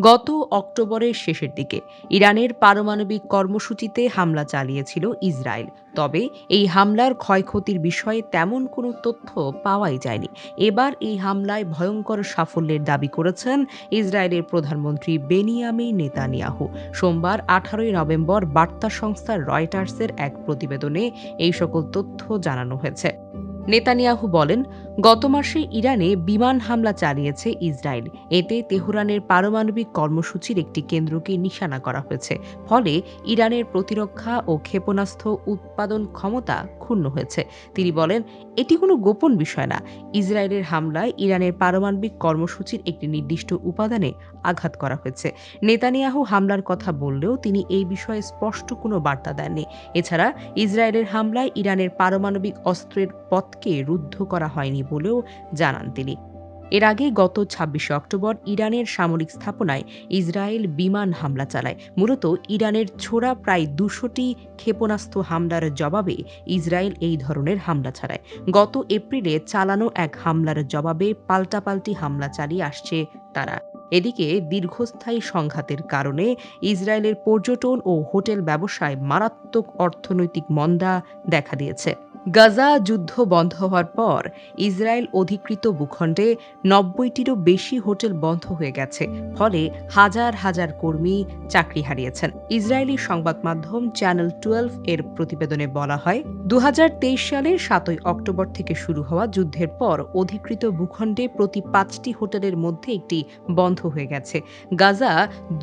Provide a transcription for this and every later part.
গত অক্টোবরের শেষের দিকে ইরানের পারমাণবিক কর্মসূচিতে হামলা চালিয়েছিল ইসরায়েল। তবে এই হামলার ক্ষয়ক্ষতির বিষয়ে তেমন কোনো তথ্য পাওয়াই যায়নি। এবার এই হামলায় ভয়ঙ্কর সাফল্যের দাবি করেছেন ইসরায়েলের প্রধানমন্ত্রী বেনিয়ামি নেতানিয়াহু। সোমবার আঠারোই নভেম্বর বার্তা সংস্থা রয়টার্সের এক প্রতিবেদনে এই সকল তথ্য জানানো হয়েছে। নেতানিয়াহু বলেন, গত মাসে ইরানে বিমান হামলা চালিয়েছে ইসরায়েল। এতে তেহরানের পারমাণবিক কর্মসূচির একটি কেন্দ্রকে নিশানা করা হয়েছে। ফলে ইরানের প্রতিরক্ষা ও ক্ষেপণাস্ত্র উৎপাদন ক্ষমতা ক্ষুণ্ণ হয়েছে। তিনি বলেন, এটি কোনো গোপন বিষয় না। ইসরায়েলের হামলায় ইরানের পারমাণবিক কর্মসূচির একটি নির্দিষ্ট উপাদানে আঘাত করা হয়েছে। নেতানিয়াহু হামলার কথা বললেও তিনি এই বিষয়ে স্পষ্ট কোনো বার্তা দেননি। এছাড়া, ইসরায়েলের হামলায় ইরানের পারমাণবিক অস্ত্রের পথকে রুদ্ধ করা হয়নি বলেও জানান তিনি। এর আগে গত ছাব্বিশে অক্টোবর ইরানের সামরিক স্থাপনায় ইসরায়েল বিমান হামলা চালায়। মূলত ইরানের ছোড়া প্রায় দুশোটি ক্ষেপণাস্ত্র হামলার জবাবে ইসরায়েল এই ধরনের হামলা ছাড়ায় গত এপ্রিলে চালানো এক হামলার জবাবে পাল্টাপাল্টি হামলা চালিয়ে আসছে তারা। এদিকে দীর্ঘস্থায়ী সংঘাতের কারণে ইসরায়েলের পর্যটন ও হোটেল ব্যবসায় মারাত্মক অর্থনৈতিক মন্দা দেখা দিয়েছে। গাজা যুদ্ধ বন্ধ হওয়ার পর ইসরায়েল অধিকৃত ভূখণ্ডে নব্বইটিরও বেশি হোটেল বন্ধ হয়ে গেছে, ফলে হাজার হাজার কর্মী চাকরি হারিয়েছেন। ইসরায়েলি সংবাদ মাধ্যম চ্যানেল টুয়েলভ এর প্রতিবেদনে বলা হয় দু সালের সাতই অক্টোবর থেকে শুরু হওয়া যুদ্ধের পর অধিকৃত ভূখণ্ডে প্রতি পাঁচটি হোটেলের মধ্যে একটি বন্ধ হয়ে গেছে। গাজা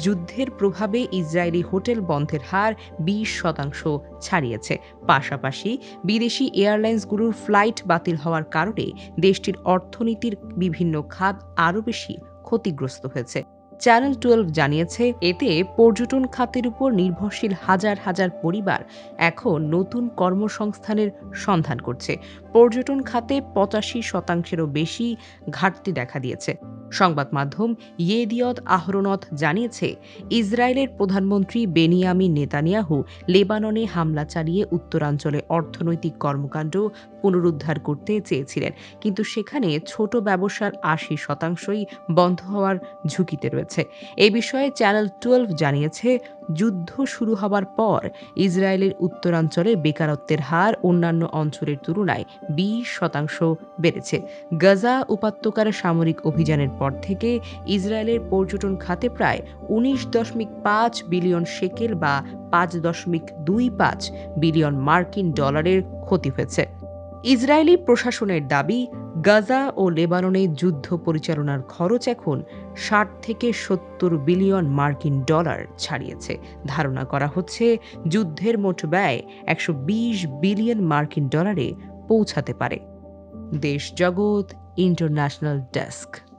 যুদ্ধের প্রভাবে ইসরায়েলি হোটেল বন্ধের হার বিশ শতাংশ ছাড়িয়েছে। পাশাপাশি বিদেশি এয়ারলাইন্সগুলোর ফ্লাইট বাতিল হওয়ার কারণে দেশটির অর্থনীতির বিভিন্ন খাত আরও বেশি ক্ষতিগ্রস্ত হয়েছে। চ্যানেল টুয়েলভ জানিয়েছে, এতে পর্যটন খাতের উপর নির্ভরশীল হাজার হাজার পরিবার এখন নতুন কর্মসংস্থানের সন্ধান করছে। পর্যটন খাতে পঁচাশি শতাংশেরও বেশি ঘাটতি দেখা দিয়েছে। সংবাদ মাধ্যম ইয়েদিয়ত আহরণত জানিয়েছে, ইসরায়েলের প্রধানমন্ত্রী বেনিয়ামিন নেতানিয়াহু লেবাননে হামলা চালিয়ে উত্তরাঞ্চলে অর্থনৈতিক কর্মকাণ্ড পুনরুদ্ধার করতে চেয়েছিলেন। কিন্তু সেখানে ছোট ব্যবসার আশি শতাংশই বন্ধ হওয়ার ঝুঁকিতে রয়েছে। এ বিষয়ে চ্যানেল টুয়েলভ জানিয়েছে যুদ্ধ শুরু হবার পর ইসরায়েলের উত্তরাঞ্চলে বেকারত্বের হার অন্যান্য অঞ্চলের তুলনায় বিশ শতাংশ বেড়েছে। গাজা উপত্যকার সামরিক অভিযানের পর থেকে ইসরায়েলের পর্যটন খাতে প্রায় উনিশ দশমিক পাঁচ বিলিয়ন শেকেল বা পাঁচ দশমিক দুই পাঁচ বিলিয়ন মার্কিন ডলারের ক্ষতি হয়েছে। ইসরায়েলি প্রশাসনের দাবি গাজা ও লেবাননে যুদ্ধ পরিচালনার খরচ এখন ষাট থেকে সত্তর বিলিয়ন মার্কিন ডলার ছাড়িয়েছে। ধারণা করা হচ্ছে যুদ্ধের মোট ব্যয় একশো বিশ বিলিয়ন মার্কিন ডলারে পৌঁছাতে পারে। দেশ জগৎ ইন্টারন্যাশনাল ডেস্ক।